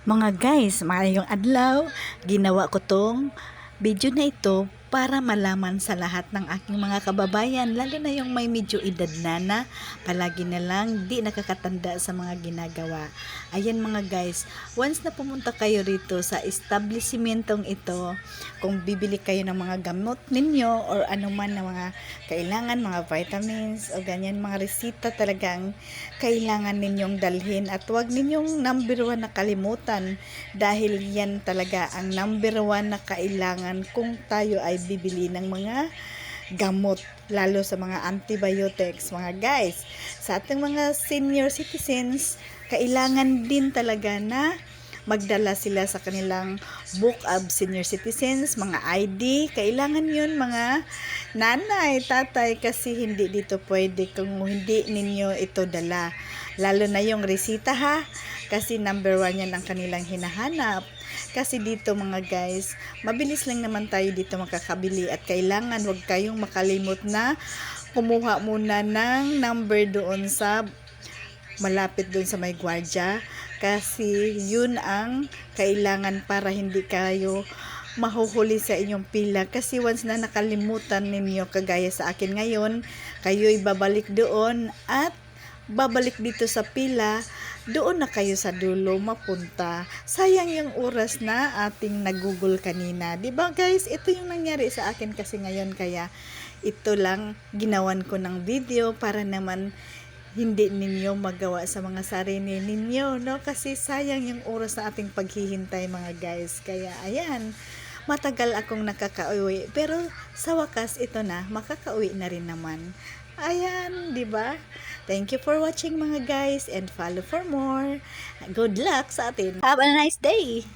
Mga guys, maayong adlaw, ginawa ko tong video na ito para malaman sa lahat ng aking mga kababayan, lalo na yung may medyo edad na na, palagi na lang di nakakatanda sa mga ginagawa. Ayan mga guys, once na pumunta kayo rito sa establishmentong ito, kung bibili kayo ng mga gamot ninyo or anuman na mga kailangan, mga vitamins o ganyan, mga resita talagang kailangan ninyong dalhin at wag ninyong number one na kalimutan dahil yan talaga ang number one na kailangan kung tayo ay bibili ng mga gamot lalo sa mga antibiotics mga guys. Sa ating mga senior citizens kailangan din talaga na magdala sila sa kanilang book of senior citizens, mga ID, kailangan yun mga nanay, tatay, kasi hindi dito pwede kung hindi ninyo ito dala. Lalo na yung resita ha, kasi number one yan ang kanilang hinahanap. Kasi dito mga guys, mabilis lang naman tayo dito makakabili at kailangan wag kayong makalimot na kumuha muna ng number doon sa malapit doon sa may gwardya. Kasi yun ang kailangan para hindi kayo mahuhuli sa inyong pila. Kasi once na nakalimutan ninyo kagaya sa akin ngayon kayo'y babalik doon at babalik dito sa pila doon na kayo sa dulo mapunta sayang yung oras na ating nagugol kanina ba guys ito yung nangyari sa akin kasi ngayon kaya ito lang ginawan ko ng video para naman hindi ninyo magawa sa mga sarili ninyo, no? Kasi sayang yung oras sa ating paghihintay, mga guys. Kaya, ayan, matagal akong nakakauwi. Pero, sa wakas, ito na, makakauwi na rin naman. Ayan, di ba? Thank you for watching, mga guys, and follow for more. Good luck sa atin. Have a nice day!